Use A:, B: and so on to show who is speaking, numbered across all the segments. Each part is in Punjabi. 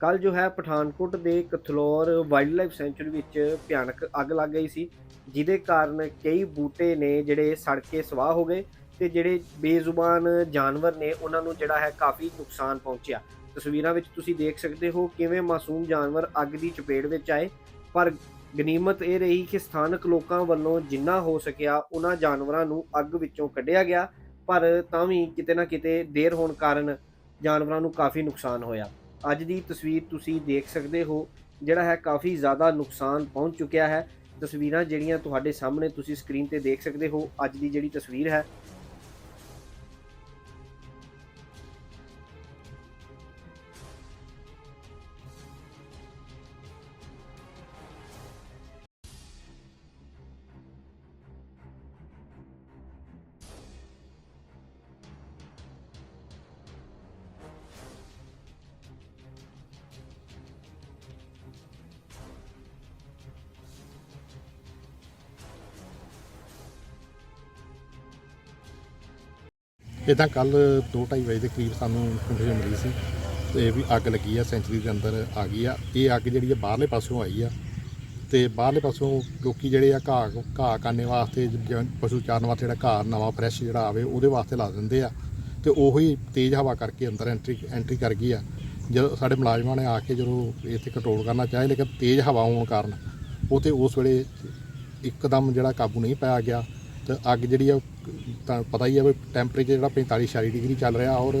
A: ਕੱਲ ਜੋ ਹੈ ਪਠਾਨਕੋਟ ਦੇ ਕਥਲੌਰ ਵਾਈਲਡ ਲਾਈਫ ਸੈਂਚੁਰੀ ਵਿੱਚ ਭਿਆਨਕ ਅੱਗ ਲੱਗ ਗਈ ਸੀ, ਜਿਹਦੇ ਕਾਰਨ ਕਈ ਬੂਟੇ ਨੇ ਜਿਹੜੇ ਸੜ ਕੇ ਸਵਾਹ ਹੋ ਗਏ ਤੇ ਜਿਹੜੇ ਬੇਜ਼ੁਬਾਨ ਜਾਨਵਰ ਨੇ ਉਹਨਾਂ ਨੂੰ ਜਿਹੜਾ ਹੈ ਕਾਫੀ ਨੁਕਸਾਨ ਪਹੁੰਚਿਆ। ਤਸਵੀਰਾਂ ਵਿੱਚ ਤੁਸੀਂ ਦੇਖ ਸਕਦੇ ਹੋ ਕਿਵੇਂ ਮਾਸੂਮ ਜਾਨਵਰ ਅੱਗ ਦੀ ਚਪੇਟ ਵਿੱਚ ਆਏ, ਪਰ ਗਨੀਮਤ ਇਹ ਰਹੀ ਕਿ ਸਥਾਨਕ ਲੋਕਾਂ ਵੱਲੋਂ ਜਿੰਨਾ ਹੋ ਸਕਿਆ ਉਹਨਾਂ ਜਾਨਵਰਾਂ ਨੂੰ ਅੱਗ ਵਿੱਚੋਂ ਕੱਢਿਆ ਗਿਆ, ਪਰ ਤਾਂ ਵੀ ਕਿਤੇ ਨਾ ਕਿਤੇ ਦੇਰ ਹੋਣ ਕਾਰਨ ਜਾਨਵਰਾਂ ਨੂੰ ਕਾਫੀ ਨੁਕਸਾਨ ਹੋਇਆ। ਅੱਜ ਦੀ ਤਸਵੀਰ ਤੁਸੀਂ ਦੇਖ ਸਕਦੇ ਹੋ, ਜਿਹੜਾ ਹੈ ਕਾਫੀ ਜ਼ਿਆਦਾ ਨੁਕਸਾਨ ਪਹੁੰਚ ਚੁੱਕਿਆ ਹੈ। ਤਸਵੀਰਾਂ ਜਿਹੜੀਆਂ ਤੁਹਾਡੇ ਸਾਹਮਣੇ ਤੁਸੀਂ ਸਕਰੀਨ ਤੇ ਦੇਖ ਸਕਦੇ ਹੋ, ਅੱਜ ਦੀ ਜਿਹੜੀ ਤਸਵੀਰ ਹੈ
B: ਇਦਾਂ ਕੱਲ 2:30 ਵਜੇ ਦੇ ਕਰੀਬ ਸਾਨੂੰ ਇਨਫੋਰਮੇਸ਼ਨ ਮਿਲੀ ਸੀ ਤੇ ਵੀ ਅੱਗ ਲੱਗੀ ਆ, ਸੈਂਚਰੀ ਦੇ ਅੰਦਰ ਆ ਗਈ ਆ। ਇਹ ਅੱਗ ਜਿਹੜੀ ਆ ਬਾਹਰਲੇ ਪਾਸਿਓਂ ਆਈ ਆ ਤੇ ਬਾਹਰਲੇ ਪਾਸਿਓਂ ਲੋਕੀ ਜਿਹੜੇ ਆ ਘਾਹ ਘਾਹ ਕਰਨੇ ਵਾਸਤੇ ਜਿਵੇਂ ਪਸ਼ੂ ਚਾਰਨ ਵਾਸਤੇ ਜਿਹੜਾ ਘਾਹ ਨਵਾਂ ਫਰੈਸ਼ ਜਿਹੜਾ ਆਵੇ, ਉਹਦੇ ਵਾਸਤੇ ਲਾ ਦਿੰਦੇ ਆ। ਤੇ ਉਹੀ ਤੇਜ਼ ਹਵਾ ਕਰਕੇ ਅੰਦਰ ਐਂਟਰੀ ਐਂਟਰੀ ਕਰ ਗਈ ਆ। ਜਦੋਂ ਸਾਡੇ ਮੁਲਾਜ਼ਮਾਂ ਨੇ ਆ ਕੇ ਜਦੋਂ ਇੱਥੇ ਕੰਟਰੋਲ ਕਰਨਾ ਚਾਹੇ ਲੇਕਿਨ ਤੇਜ਼ ਹਵਾ ਹੋਣ ਕਾਰਨ ਉਹ ਤੇ ਉਸ ਵੇਲੇ ਇੱਕਦਮ ਜਿਹੜਾ ਕਾਬੂ ਨਹੀਂ ਪਾਇਆ ਗਿਆ ਤੇ ਅੱਗ ਜਿਹੜੀ ਆ ਤਾਂ ਪਤਾ ਹੀ ਆ ਵੀ ਟੈਂਪਰੇਚਰ ਜਿਹੜਾ 45 46 ਡਿਗਰੀ ਚੱਲ ਰਿਹਾ ਔਰ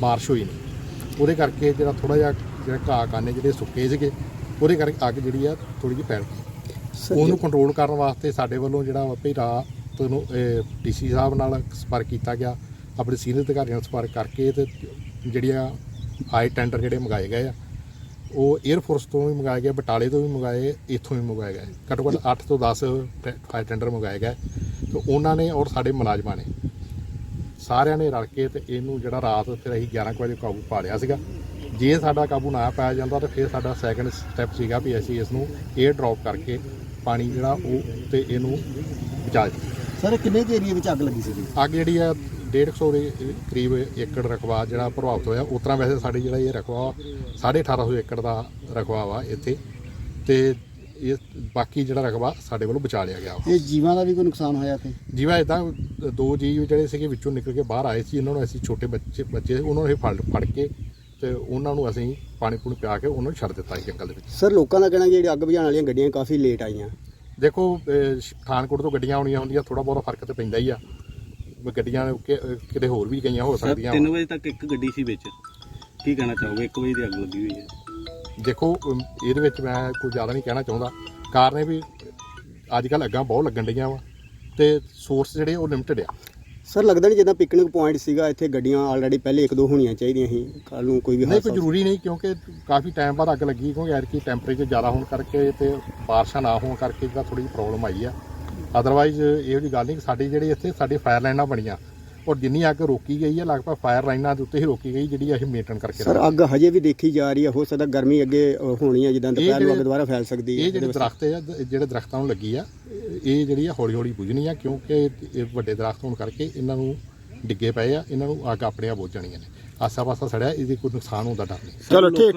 B: ਬਾਰਿਸ਼ ਹੋਈ ਨਹੀਂ। ਉਹਦੇ ਕਰਕੇ ਜਿਹੜਾ ਥੋੜਾ ਜਿਹਾ ਜਿਹੜਾ ਘਾਹ ਕਾਨੇ ਜਿਹੜੇ ਸੁੱਕੇ ਸੀਗੇ ਉਹਦੇ ਕਰਕੇ ਅੱਗ ਜਿਹੜੀ ਆ ਥੋੜੀ ਜਿਹੀ ਫੈਲ ਗਈ। ਉਹਨੂੰ ਕੰਟਰੋਲ ਕਰਨ ਵਾਸਤੇ ਸਾਡੇ ਵੱਲੋਂ ਜਿਹੜਾ ਭਈ ਰਾਤ ਨੂੰ ਡੀਸੀ ਸਾਹਿਬ ਨਾਲ ਸੰਪਰਕ ਕੀਤਾ ਗਿਆ ਆਪਣੇ ਸੀਨੀਅਰ ਅਧਿਕਾਰੀਆਂ ਨਾਲ ਸੰਪਰਕ ਕਰਕੇ ਤੇ ਜਿਹੜੀਆਂ ਆਈ ਟੈਂਡਰ ਜਿਹੜੇ ਮੰਗਾਏ ਗਏ ਆ ਉਹ 에ਅਰ ਫੋਰਸ ਤੋਂ ਵੀ ਮੰਗਾਏ ਗਏ ਬਟਾਲੇ ਤੋਂ ਵੀ ਮੰਗਾਏ ਇੱਥੋਂ ਵੀ ਮੰਗਾਏ ਗਏ ਘੱਟੋ ਘੱਟ 8 ਤੋਂ 10 ਫਾਇਰ ਟੈਂਡਰ ਮੰਗਾਏ ਗਏ ਤੇ ਉਹਨਾਂ ਨੇ ਔਰ ਸਾਡੇ ਮੁਲਾਜ਼ਮਾਂ ਨੇ ਸਾਰਿਆਂ ਨੇ ਰਲ ਕੇ ਤੇ ਇਹਨੂੰ ਜਿਹੜਾ ਰਾਤ ਫਿਰ ਅਸੀਂ 11 ਕੁ ਵਜੇ ਕਾਬੂ ਪਾ ਲਿਆ ਸੀਗਾ। ਜੇ ਸਾਡਾ ਕਾਬੂ ਨਾ ਪਾਇਆ ਜਾਂਦਾ ਤਾਂ ਫਿਰ ਸਾਡਾ ਸੈਕੰਡ ਸਟੈਪ ਸੀਗਾ ਵੀ ਅਸੀਂ ਇਸ ਨੂੰ 에ਅਰ ਡ੍ਰੌਪ ਕਰਕੇ ਪਾਣੀ ਜਿਹੜਾ ਉਹ ਤੇ ਇਹਨੂੰ ਬਚਾ
C: ਸਰ ਕਿੰਨੇ ਏਰੀਆ ਵਿੱਚ ਅੱਗ ਲੱਗੀ ਸੀ
B: ਅੱਗ ਜਿਹੜੀ ਆ 150 ਦੇ ਕਰੀਬ ਏਕੜ ਰਕਬਾ ਜਿਹੜਾ ਪ੍ਰਭਾਵਿਤ ਹੋਇਆ। ਉਸ ਤਰ੍ਹਾਂ ਵੈਸੇ ਸਾਡੇ ਜਿਹੜਾ ਇਹ ਰਕਬਾ 1850 ਏਕੜ ਦਾ ਰਕਬਾ ਵਾ ਇੱਥੇ। ਤੇ ਇਹ ਬਾਕੀ ਜਿਹੜਾ ਰਕਬਾ ਸਾਡੇ ਵੱਲੋਂ ਬਚਾ ਲਿਆ ਗਿਆ ਵਾ।
C: ਇਹ ਜੀਵਾਂ ਦਾ ਵੀ ਕੋਈ ਨੁਕਸਾਨ ਹੋਇਆ ਤੇ
B: ਜਿਵੇਂ ਇਦਾਂ ਦੋ ਜੀਵ ਜਿਹੜੇ ਸੀਗੇ ਵਿੱਚੋਂ ਨਿਕਲ ਕੇ ਬਾਹਰ ਆਏ ਸੀ। ਇਹਨਾਂ ਨੂੰ ਅਸੀਂ ਛੋਟੇ ਬੱਚੇ ਬੱਚੇ ਉਹਨਾਂ ਨੂੰ ਅਸੀਂ ਫੜ ਫੜ ਕੇ ਤੇ ਉਹਨਾਂ ਨੂੰ ਅਸੀਂ ਪਾਣੀ ਪੂਣੀ ਪਿਆ ਕੇ ਉਹਨਾਂ ਨੂੰ ਛੱਡ ਦਿੱਤਾ ਸੀ ਜੰਗਲ ਦੇ ਵਿੱਚ।
C: ਸਰ ਲੋਕਾਂ ਦਾ ਕਹਿਣਾ ਕਿ ਜਿਹੜੀ ਅੱਗ ਬੁਝਾਉਣ ਵਾਲੀਆਂ ਗੱਡੀਆਂ ਕਾਫੀ ਲੇਟ ਆਈਆਂ।
B: ਦੇਖੋ ਪਠਾਨਕੋਟ ਤੋਂ ਗੱਡੀਆਂ ਆਉਣੀਆਂ ਹੁੰਦੀਆਂ ਥੋੜਾ ਬਹੁਤਾ ਫ਼ਰਕ ਤੇ ਪੈਂਦਾ ਹੀ ਆ। ਗੱਡੀਆਂ ਕਿ- ਕਿਤੇ ਹੋਰ ਵੀ ਗਈਆਂ ਹੋ ਸਕਦੀਆਂ
D: 3
B: ਵਾ।
D: ਵਜੇ ਤੱਕ ਇੱਕ ਗੱਡੀ ਸੀ ਵਿੱਚ। ਕੀ ਕਹਿਣਾ ਚਾਹੋਗੇ? 1 ਵਜੇ ਦੀ ਅੱਗ ਲੱਗੀ ਹੋਈ ਹੈ।
B: ਦੇਖੋ ਅਮ, ਇਹਦੇ ਵਿੱਚ ਮੈਂ ਕੋਈ ਜ਼ਿਆਦਾ ਨਹੀਂ ਕਹਿਣਾ ਚਾਹੁੰਦਾ। ਕਾਰਨ ਇਹ ਵੀ ਅੱਜ ਕੱਲ ਅੱਗਾਂ ਬਹੁਤ ਲੱਗਣ ਡੀਆਂ ਵਾ ਤੇ ਸੋਰਸ ਜਿਹੜੇ ਉਹ ਲਿਮਟਿਡ ਆ।
C: ਸਰ ਲੱਗਦਾ ਨਹੀਂ ਜਿੱਦਾਂ ਪਿਕਨਿਕ ਪੁਆਇੰਟ ਸੀਗਾ ਇੱਥੇ ਗੱਡੀਆਂ ਆਲਰੇਡੀ ਪਹਿਲੇ ਇੱਕ ਦੋ ਹੋਣੀਆਂ ਚਾਹੀਦੀਆਂ ਸੀ। ਕੱਲ ਨੂੰ ਕੋਈ ਵੀ
B: ਨਹੀਂ ਕੋਈ ਜ਼ਰੂਰੀ ਨਹੀਂ ਕਿਉਂਕਿ ਕਾਫੀ ਟਾਈਮ ਬਾਅਦ ਅੱਗ ਲੱਗੀ ਕਿਉਂਕਿ ਯਾਰ ਕੀ ਟੈਂਪਰੇਚਰ ਜ਼ਿਆਦਾ ਹੋਣ ਕਰਕੇ ਤੇ ਬਾਰਿਸ਼ਾਂ ਨਾ ਹੋਣ ਕਰਕੇ ਜਿਹੜਾ ਥੋੜੀ ਪ੍ਰੋਬਲਮ ਆਈ ਆ। ਅਦਰਵਾਈਜ਼ ਇਹੋ ਜੀ ਗੱਲ ਨਹੀਂ ਕਿ ਸਾਡੀ ਜਿਹੜੀ ਇੱਥੇ ਸਾਡੀ ਫਾਇਰ ਲਾਈਨਾਂ ਬਣੀਆਂ। ਔਰ ਜਿੰਨੀ ਅੱਗ ਰੋਕੀ ਗਈ ਹੈ ਲਗਭਗ ਫਾਇਰ ਲਾਈਨਾਂ ਦੇ ਉੱਤੇ ਹੀ ਰੋਕੀ ਗਈ ਜਿਹੜੀ ਅਸੀਂ ਮੇਨਟੇਨ ਕਰਕੇ
C: ਸਰ ਅੱਗ ਹਜੇ ਵੀ ਦੇਖੀ ਜਾ ਰਹੀ ਹੈ। ਹੋ ਸਕਦਾ ਗਰਮੀ ਅੱਗੇ ਹੋਣੀ ਹੈ ਜਿੱਦਾਂ ਦੁਪਹਿਰ ਨੂੰ ਅੱਗ ਦੁਬਾਰਾ ਫੈਲ ਸਕਦੀ ਹੈ
B: ਇਹ ਜਿਹੜੇ ਦਰਖਤ ਆ ਦ- ਜਿਹੜੇ ਦਰਖਤਾਂ ਨੂੰ ਲੱਗੀ ਆ ਇਹ ਜਿਹੜੀ ਆ ਹੌਲੀ ਹੌਲੀ ਬੁਝਣੀ ਆ ਕਿਉਂਕਿ ਇਹ ਵੱਡੇ ਦਰਖਤ ਹੋਣ ਕਰਕੇ ਇਹਨਾਂ ਨੂੰ ਡਿੱਗੇ ਪਏ ਆ ਇਹਨਾਂ ਨੂੰ ਅੱਗ ਆਪਣੇ ਆਪ ਬੁਝ ਜਾਣੀਆਂ ਨੇ। ਆਸਾ ਪਾਸਾ ਸੜਿਆ ਇਹਦੀ ਕੋਈ ਨੁਕਸਾਨ ਹੋਣ ਦਾ ਡਰ ਨਹੀਂ।
C: ਚਲੋ ਠੀਕ